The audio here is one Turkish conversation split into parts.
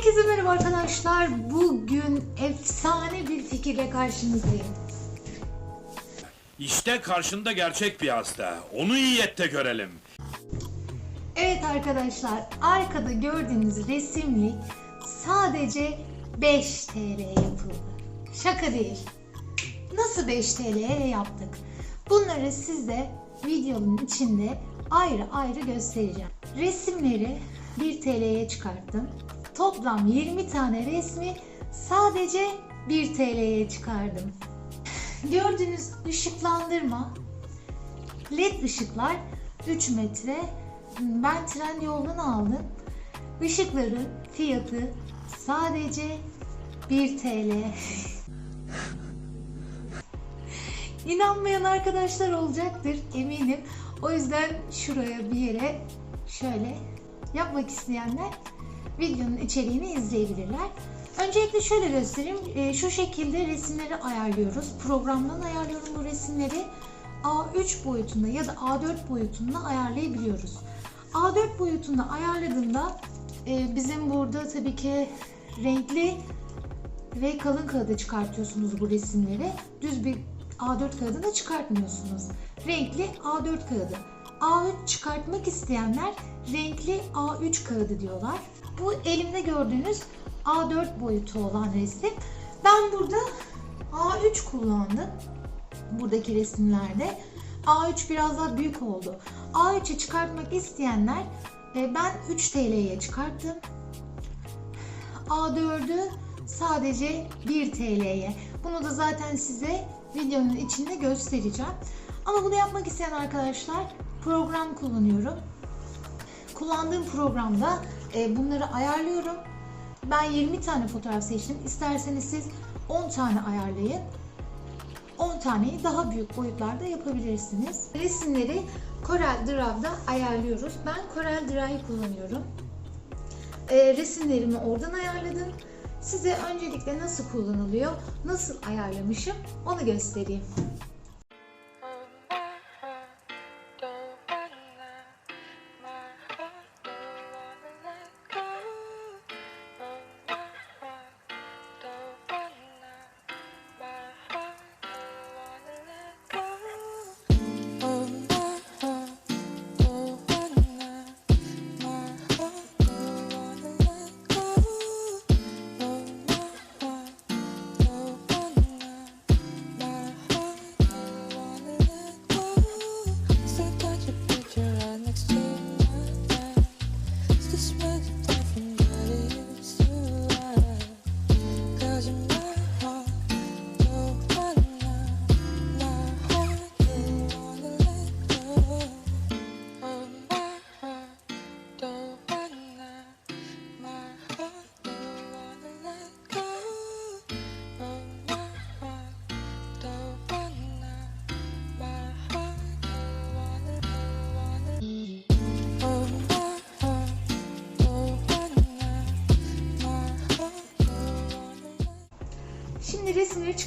Herkese merhaba arkadaşlar. Bugün efsane bir fikirle karşınızdayım. İşte karşında gerçek bir hasta. Onu iyi görelim. Evet arkadaşlar, arkada gördüğünüz resimlik sadece 5 TL yapıldı. Şaka değil. Nasıl 5 TL'ye yaptık? Bunları sizde videonun içinde ayrı ayrı göstereceğim. Resimleri 1 TL'ye çıkarttım. Toplam 20 tane resmi sadece 1 TL'ye çıkardım. Gördüğünüz ışıklandırma LED ışıklar 3 metre. Ben tren yoldan aldım. Işıkların fiyatı sadece 1 TL. İnanmayan arkadaşlar olacaktır eminim. O yüzden şuraya bir yere şöyle yapmak isteyenler videonun içeriğini izleyebilirler. Öncelikle şöyle göstereyim. Ee, şu şekilde resimleri ayarlıyoruz. Programdan ayarlıyorum bu resimleri. A3 boyutunda ya da A4 boyutunda ayarlayabiliyoruz. A4 boyutunda ayarladığında e, bizim burada tabii ki renkli ve kalın kağıda çıkartıyorsunuz bu resimleri. Düz bir A4 kağıdına çıkartmıyorsunuz. Renkli A4 kağıdı. A3 çıkartmak isteyenler renkli A3 kağıdı diyorlar. Bu elimde gördüğünüz A4 boyutu olan resim. Ben burada A3 kullandım buradaki resimlerde. A3 biraz daha büyük oldu. A3'ü çıkartmak isteyenler e, ben 3 TL'ye çıkarttım. A4'ü sadece 1 TL'ye. Bunu da zaten size videonun içinde göstereceğim. Ama bunu yapmak isteyen arkadaşlar program kullanıyorum. Kullandığım programda e, bunları ayarlıyorum. Ben 20 tane fotoğraf seçtim. İsterseniz siz 10 tane ayarlayın. 10 taneyi daha büyük boyutlarda yapabilirsiniz. Resimleri Corel Draw'da ayarlıyoruz. Ben Corel Draw'ı kullanıyorum. Ee, resimlerimi oradan ayarladım. Size öncelikle nasıl kullanılıyor, nasıl ayarlamışım onu göstereyim.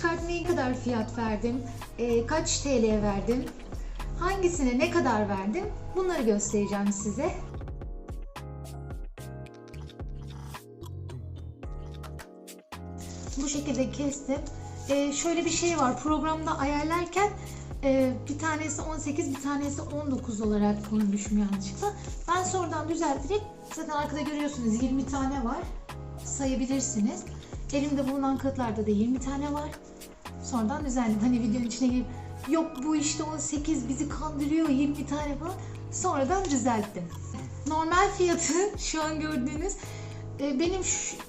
Çıkartmaya kadar fiyat verdim, e, kaç TL verdim, hangisine ne kadar verdim bunları göstereceğim size. Bu şekilde kestim. E, şöyle bir şey var programda ayarlarken e, bir tanesi 18 bir tanesi 19 olarak koymuşum yanlışlıkla. Ben sonradan düzelterek zaten arkada görüyorsunuz 20 tane var sayabilirsiniz. Elimde bulunan kağıtlarda da 20 tane var. Sonradan düzenledim. Hani videonun içine girip yok bu işte 18 bizi kandırıyor 20 tane falan. Sonradan düzelttim. Normal fiyatı şu an gördüğünüz e, benim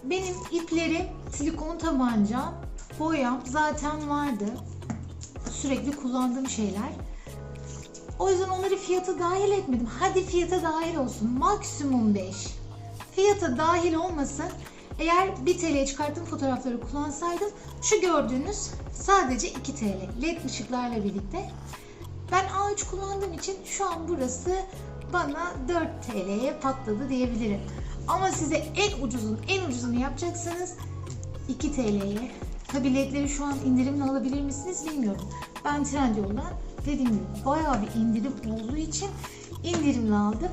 benim iplerim silikon tabanca, boyam zaten vardı. Sürekli kullandığım şeyler. O yüzden onları fiyata dahil etmedim. Hadi fiyata dahil olsun. Maksimum 5. Fiyata dahil olmasın. Eğer 1 TL'ye çıkarttığım fotoğrafları kullansaydım şu gördüğünüz sadece 2 TL. LED ışıklarla birlikte. Ben A3 kullandığım için şu an burası bana 4 TL'ye patladı diyebilirim. Ama size en ucuzun en ucuzunu yapacaksanız 2 TL'ye. Tabi ledleri şu an indirimle alabilir misiniz bilmiyorum. Ben Trendyol'dan dediğim gibi bayağı bir indirim olduğu için indirimle aldım.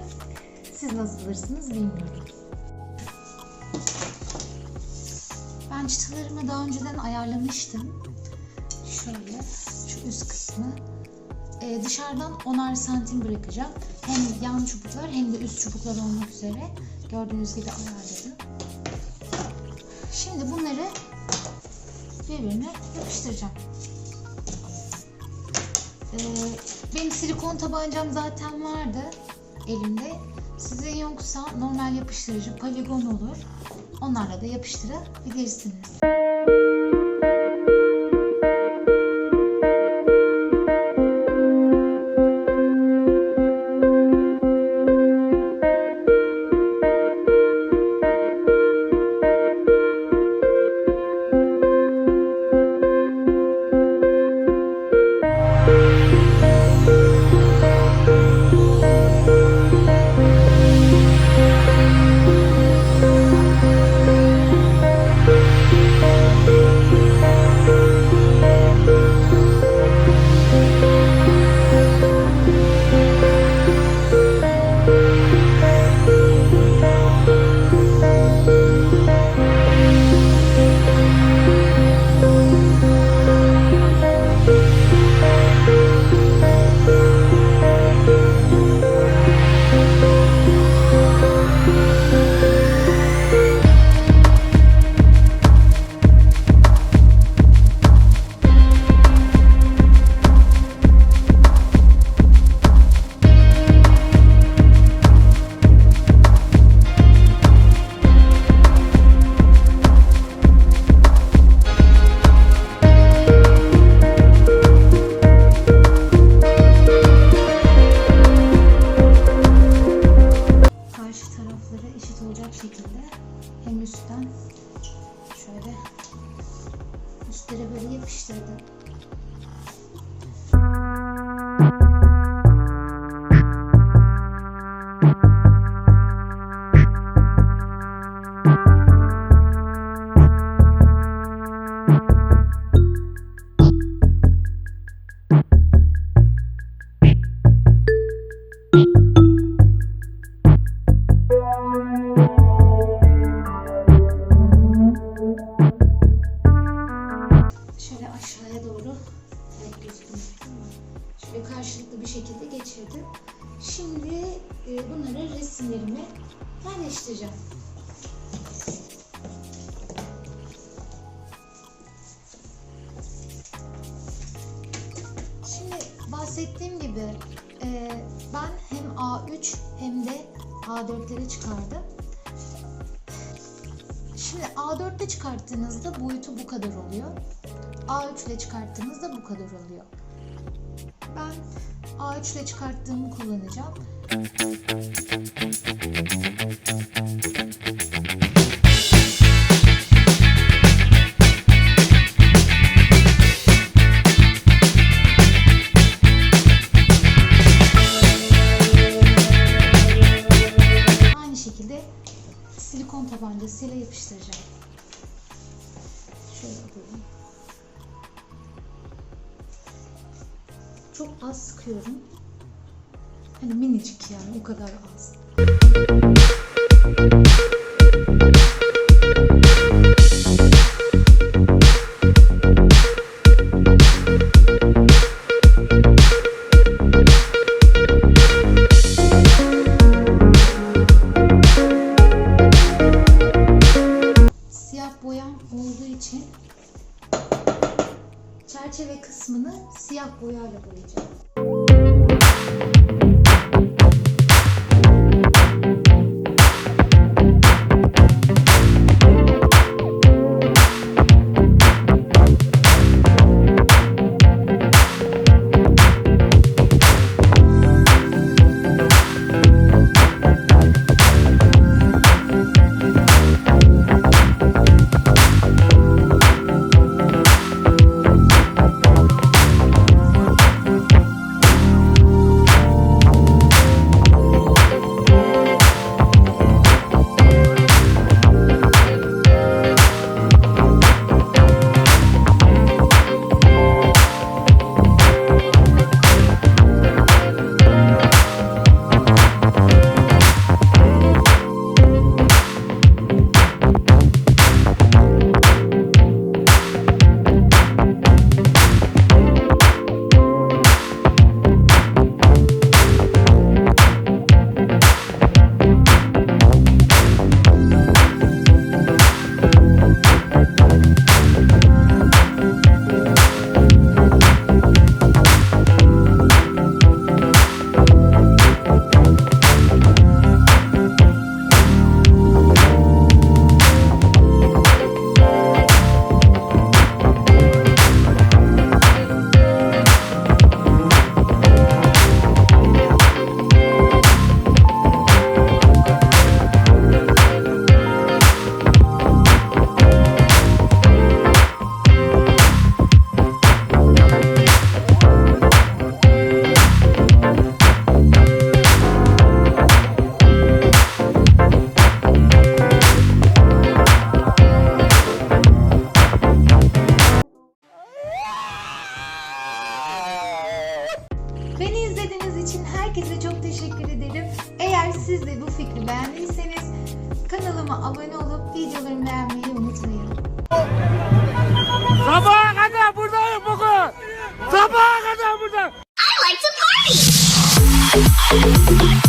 Siz nasıl alırsınız bilmiyorum. Çıtalarımı daha önceden ayarlamıştım. Şöyle şu üst kısmı e, dışarıdan 10'ar santim bırakacağım. Hem yan çubuklar hem de üst çubuklar olmak üzere. Gördüğünüz gibi ayarladım. Şimdi bunları birbirine yapıştıracağım. Ee, benim silikon tabancam zaten vardı elimde. Sizin yoksa normal yapıştırıcı poligon olur. Onlarla da yapıştırabilirsiniz. Böyle yapıştırdım. Bahsettiğim gibi e, ben hem A3 hem de A4'leri çıkardım. Şimdi A4'te çıkarttığınızda boyutu bu kadar oluyor. A3 ile çıkarttığınızda bu kadar oluyor. Ben A3 ile çıkarttığımı kullanacağım. Çok az sıkıyorum. Hani minicik yani o kadar az. Herkese çok teşekkür ederim. Eğer siz de bu fikri beğendiyseniz kanalıma abone olup videolarımı beğenmeyi unutmayın. Sabaha kadar buradayım bugün. Sabaha kadar buradayım. I like to party.